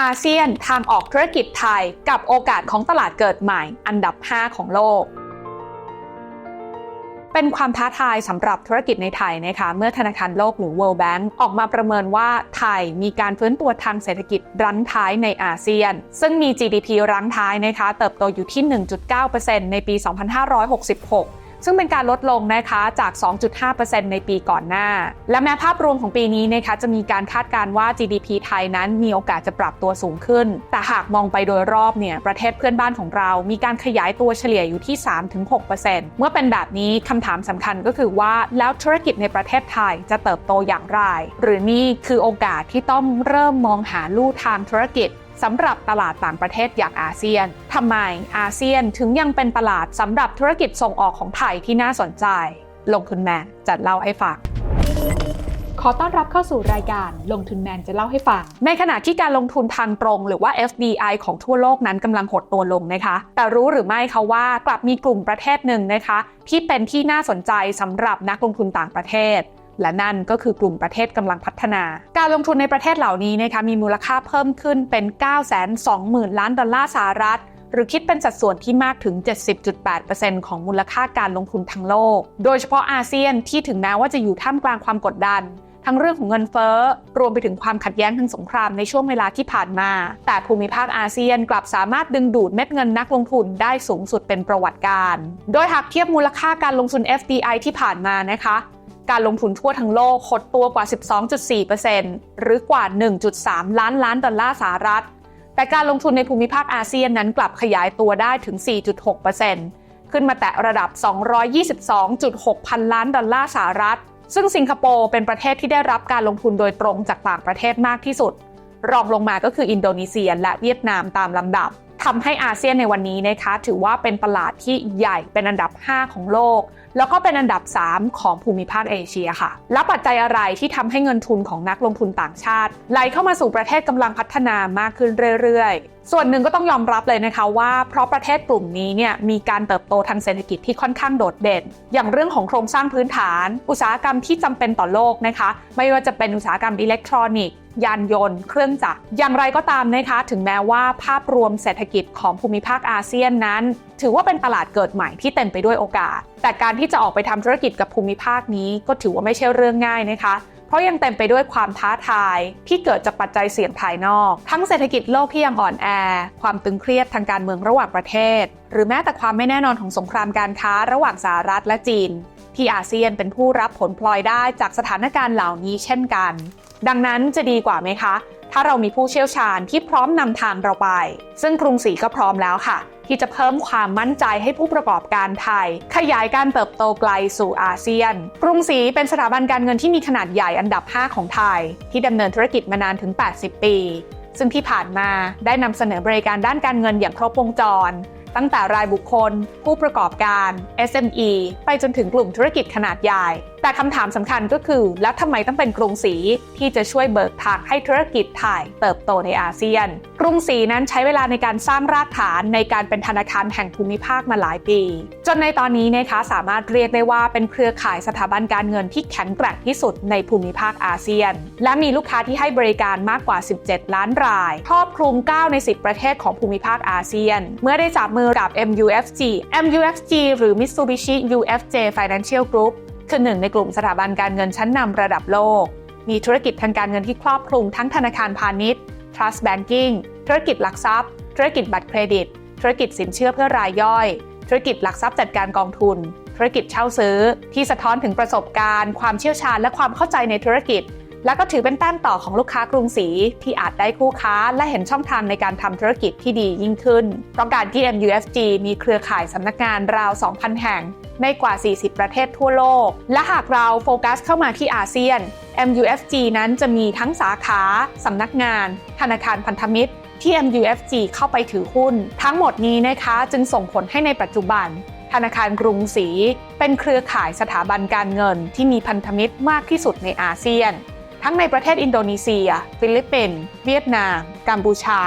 อาเซียนทางออกธุรกิจไทย กับโอกาสของตลาดเกิดใหม่ อันดับ 5 ของโลกเป็นความท้าทายสำหรับธุรกิจในไทยนะคะเมื่อธนาคารโลกหรือ World Bank ออกมาประเมินว่าไทยมีการฟื้นตัวทางเศรษฐกิจรั้นท้ายในอาเซียน ซึ่งมี GDP รั้งท้ายนะคะเติบโตอยู่ที่ 1.9%ในปี 2566 ซึ่งเป็นการลดลงนะคะจาก 2.5%ในปีก่อนหน้า และแม้ภาพรวมของปีนี้นะคะจะมีการคาดการณ์ว่า GDP ไทยนั้นมีโอกาสจะปรับตัวสูงขึ้น แต่หากมองไปโดยรอบเนี่ยประเทศเพื่อนบ้านของเรา มีการขยายตัวเฉลี่ยอยู่ที่ 3-6%เมื่อเป็นแบบนี้คำถามสำคัญก็คือว่าแล้วธุรกิจในประเทศไทยจะเติบโตอย่างไร หรือนี่คือโอกาสที่ต้องเริ่มมองหาลู่ทางธุรกิจ สำหรับตลาดต่างประเทศอย่างอาเซียนทำไมอาเซียนถึงยังเป็นตลาดสำหรับธุรกิจส่งออกของไทยที่น่าสนใจ ลงทุนแมนจัดเล่าให้ฟังขอต้อนรับเข้าสู่รายการลงทุนแมนจะเล่าให้ฟัง ในขณะที่การลงทุนทางตรง หรือว่า FDI ของทั่วโลกนั้นกำลังหดตัวลงนะคะ แต่รู้หรือไม่คะว่ากลับมีกลุ่มประเทศหนึ่งนะคะ ที่เป็นที่น่าสนใจสำหรับนักลงทุนต่างประเทศ และนั่นก็คือกลุ่มประเทศกำลังพัฒนา การลงทุนในประเทศเหล่านี้นะคะมีมูลค่าเพิ่มขึ้นเป็น 920,000 ล้านดอลลาร์สหรัฐหรือคิดเป็นสัดส่วนที่มากถึง 70.8%ของมูลค่าการลงทุนทั้งโลก โดยเฉพาะอาเซียนที่ถึงแม้ว่าจะอยู่ท่ามกลางความกดดัน ทั้งเรื่องของเงินเฟ้อ รวมไปถึงความขัดแย้งทางสงครามในช่วงเวลาที่ผ่านมา แต่ภูมิภาคอาเซียนกลับสามารถดึงดูดเม็ดเงินนักลงทุนได้สูงสุดเป็นประวัติการ โดยหากเทียบมูลค่าการลงทุน FDI ที่ผ่านมานะคะ การลงทุนทั่วทั้งโลกหดตัวกว่า 12.4%หรือกว่า 1.3 ล้านล้านดอลลาร์สหรัฐ แต่การลงทุนในภูมิภาคอาเซียนนั้นกลับขยายตัวได้ถึง 4.6%ขึ้นมาแตะระดับ 222.6 พันล้านดอลลาร์สหรัฐ ซึ่งสิงคโปร์เป็นประเทศที่ได้รับการลงทุนโดยตรงจากต่างประเทศมากที่สุด รองลงมาก็คืออินโดนีเซียและเวียดนามตามลำดับ ทำให้อาเซียนในวันนี้นะคะ ถือว่าเป็นตลาดที่ใหญ่เป็นอันดับ 5 ของโลก แล้วก็เป็นอันดับ 3 ของภูมิภาคเอเชียค่ะ และปัจจัยอะไรที่ทำให้เงินทุนของนักลงทุนต่างชาติไหลเข้ามาสู่ประเทศกำลังพัฒนามากขึ้นเรื่อยๆ ส่วนหนึ่งก็ต้องยอมรับเลยนะคะว่า เพราะประเทศกลุ่มนี้เนี่ยมีการเติบโตทางเศรษฐกิจที่ค่อนข้างโดดเด่น อย่างเรื่องของโครงสร้างพื้นฐาน อุตสาหกรรมที่จำเป็นต่อโลกนะคะ ไม่ว่าจะเป็นอุตสาหกรรมอิเล็กทรอนิกส์ ยานยนต์ เครื่องจักร อย่างไรก็ตามนะคะ ถึงแม้ว่าภาพรวมเศรษฐกิจของภูมิภาคอาเซียนนั้น ถือว่าเป็นตลาดเกิดใหม่ที่เต็มไปด้วยโอกาส แต่การที่จะออกไปทำธุรกิจกับภูมิภาคนี้ก็ถือว่าไม่ใช่เรื่องง่ายนะคะเพราะยังเต็มไปด้วยความท้าทายที่เกิดจากปัจจัยเสี่ยงภายนอก ทั้งเศรษฐกิจโลกที่ยังอ่อนแอ ความตึงเครียดทางการเมืองระหว่างประเทศ หรือแม้แต่ความไม่แน่นอนของสงครามการค้าระหว่างสหรัฐและจีน ที่อาเซียนเป็นผู้รับผลพลอยได้จากสถานการณ์เหล่านี้เช่นกัน ดังนั้นจะดีกว่าไหมคะ ถ้าเรามีผู้เชี่ยวชาญที่พร้อมนำทางเราไป ซึ่งกรุงศรีก็พร้อมแล้วค่ะ ที่จะเพิ่มความมั่นใจให้ผู้ประกอบการไทย ขยายการเติบโตไกลสู่อาเซียน กรุงศรีเป็นสถาบันการเงินที่มีขนาดใหญ่อันดับ 5 ของไทย ที่ดำเนินธุรกิจมานานถึง 80 ปีซึ่งที่ผ่านมาได้นำเสนอบริการด้านการเงินอย่างครบวงจร ตั้งแต่รายบุคคล ผู้ประกอบการ SME ไปจนถึงกลุ่มธุรกิจขนาดใหญ่แต่คำถามสำคัญก็คือ แล้วทำไมต้องเป็นกรุงศรีที่จะช่วยเบิกทางให้ธุรกิจไทยเติบโตในอาเซียน กรุงศรีนั้นใช้เวลาในการสร้างรากฐานในการเป็นธนาคารแห่งภูมิภาคมาหลายปี จนในตอนนี้นะคะสามารถเรียกได้ว่าเป็นเครือข่ายสถาบันการเงินที่แข็งแกร่งที่สุดในภูมิภาคอาเซียน และมีลูกค้าที่ให้บริการมากกว่า 17 ล้านราย ครอบคลุม 9 ใน 10 ประเทศของภูมิภาคอาเซียน เมื่อได้จับมือกับ MUFG MUFG หรือ Mitsubishi UFJ Financial Group คือหนึ่งในกลุ่มสถาบันการเงินชั้นนำระดับโลก มีธุรกิจทางการเงินที่ครอบคลุมทั้งธนาคารพาณิชย์ Trust Banking ธุรกิจหลักทรัพย์ ธุรกิจบัตรเครดิต ธุรกิจสินเชื่อเพื่อรายย่อย ธุรกิจหลักทรัพย์จัดการกองทุน ธุรกิจเช่าซื้อ ที่สะท้อนถึงประสบการณ์ ความเชี่ยวชาญและความเข้าใจในธุรกิจ และก็ถือเป็นแต้มต่อของลูกค้ากรุงศรีที่อาจได้คู่ค้า และเห็นช่องทางในการทำธุรกิจที่ดียิ่งขึ้นเพราะการที่ MUFG มีเครือข่ายสำนักงานราว 2,000 แห่ง ในกว่า 40 ประเทศทั่วโลก และหากเราโฟกัสเข้ามาที่อาเซียน MUFG นั้นจะมีทั้งสาขาสำนักงาน ธนาคารพันธมิตร ที่ MUFG เข้าไปถือหุ้น ทั้งหมดนี้นะคะจึงส่งผลให้ในปัจจุบัน ธนาคารกรุงศรีเป็นเครือข่ายสถาบันการเงินที่มีพันธมิตรมากที่สุดในอาเซียน ทั้งในประเทศอินโดนีเซีย ฟิลิปปินส์เวียดนาม กัมพูชา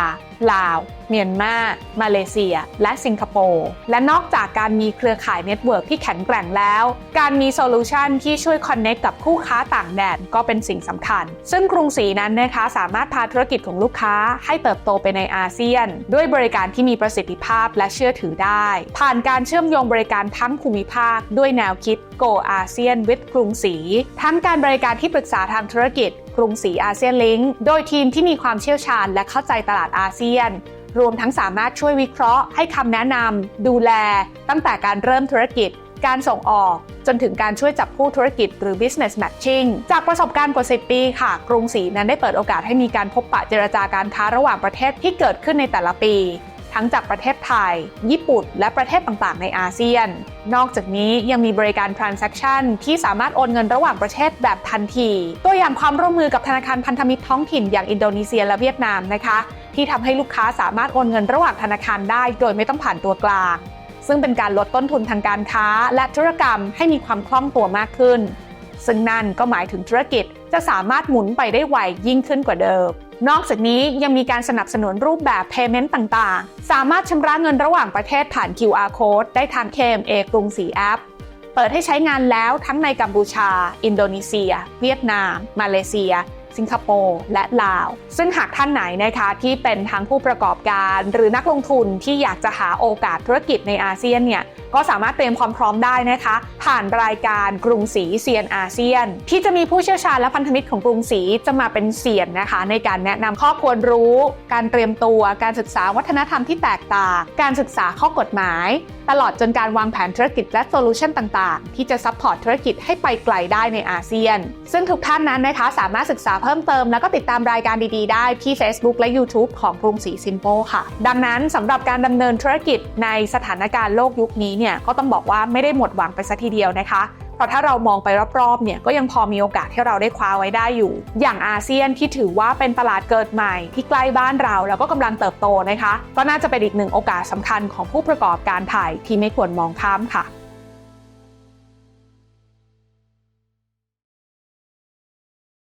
ลาว เมียนมา มาเลเซีย และสิงคโปร์และนอกจากการมีเครือข่ายเน็ตเวิร์กที่แข็งแกร่งแล้ว การมีโซลูชันที่ช่วยคอนเน็กกับคู่ค้าต่างแดนก็เป็นสิ่งสำคัญ ซึ่งกรุงศรีนั้นนะคะสามารถพาธุรกิจของลูกค้าให้เติบโตไปในอาเซียน ด้วยบริการที่มีประสิทธิภาพและเชื่อถือได้ ผ่านการเชื่อมโยงบริการทั้งภูมิภาค ด้วยแนวคิด Go ASEAN with กรุงศรีทั้งการบริการที่ปรึกษาทางธุรกิจกรุงศรีอาเซียนลิงก์โดยทีมที่มีความเชี่ยวชาญและเข้าใจตลาดอาเซียน รวมทั้งสามารถช่วยวิเคราะห์ให้คำแนะนำดูแล ตั้งแต่การเริ่มธุรกิจ การส่งออก จนถึงการช่วยจับคู่ธุรกิจหรือ business matching จากประสบการณ์กว่า 10 ปีค่ะ กรุงศรีนั้นได้เปิดโอกาสให้มีการพบปะเจรจาการค้าระหว่างประเทศที่เกิดขึ้นในแต่ละปี ทั้งจากประเทศไทย ญี่ปุ่น และประเทศต่างๆ ในอาเซียน นอกจากนี้ยังมีบริการ transaction ที่สามารถโอนเงินระหว่างประเทศแบบทันที ตัวอย่างความร่วมมือกับธนาคารพันธมิตรท้องถิ่นอย่างอินโดนีเซียและเวียดนามนะคะ ที่ทำให้ลูกค้าสามารถโอนเงินระหว่างธนาคารได้ โดยไม่ต้องผ่านตัวกลาง ซึ่งเป็นการลดต้นทุนทางการค้า และธุรกรรมให้มีความคล่องตัวมากขึ้น ซึ่งนั่นก็หมายถึงธุรกิจจะสามารถหมุนไปได้ไวยิ่งขึ้นกว่าเดิม นอกจากนี้ยังมีการสนับสนุนรูปแบบ payment ต่างๆ สามารถชำระเงินระหว่างประเทศผ่าน QR code ได้ทาง KMA กรุงศรีแอปเปิดให้ใช้งานแล้วทั้งในกัมพูชา อินโดนีเซีย เวียดนาม มาเลเซีย สิงคโปร์และลาว ซึ่งหากท่านไหนนะคะที่เป็นทั้งผู้ประกอบการหรือนักลงทุนที่อยากจะหาโอกาสธุรกิจในอาเซียนเนี่ยก็สามารถเตรียมความพร้อมได้นะคะ ผ่านรายการกรุงศรีเซียนอาเซียน ที่จะมีผู้เชี่ยวชาญและพันธมิตรของกรุงศรีจะมาเป็นเซียนนะคะ ในการแนะนำข้อควรรู้ การเตรียมตัว การศึกษาวัฒนธรรมที่แตกต่าง การศึกษาข้อกฎหมาย ตลอดจนการวางแผนธุรกิจและโซลูชันต่าง ๆ ที่จะซัพพอร์ตธุรกิจให้ไปไกลได้ในอาเซียน ซึ่งทุกท่านนั้นนะคะสามารถศึกษาเพิ่มเติมแล้วก็ติดตามรายการดีๆ ได้ที่ Facebook และ YouTube ของกรุงศรีซิมโปค่ะ ดังนั้นสำหรับการดำเนินธุรกิจในสถานการณ์โลกยุคนี้เนี่ยก็ต้องบอกว่าไม่ได้หมดหวังไปสัทีเดียวนะคะเพราะถ้าเรามองไปรอบๆ เนี่ยก็ยังพอมีโอกาสให้เราได้คว้าไว้ได้อยู่ อย่างอาเซียนที่ถือว่าเป็นตลาดเกิดใหม่ ที่ใกล้บ้านเราแล้วก็กำลังเติบโตนะคะ ก็น่าจะเป็นอีกหนึ่งโอกาสสำคัญของผู้ประกอบการไทยที่ไม่ควรมองข้ามค่ะ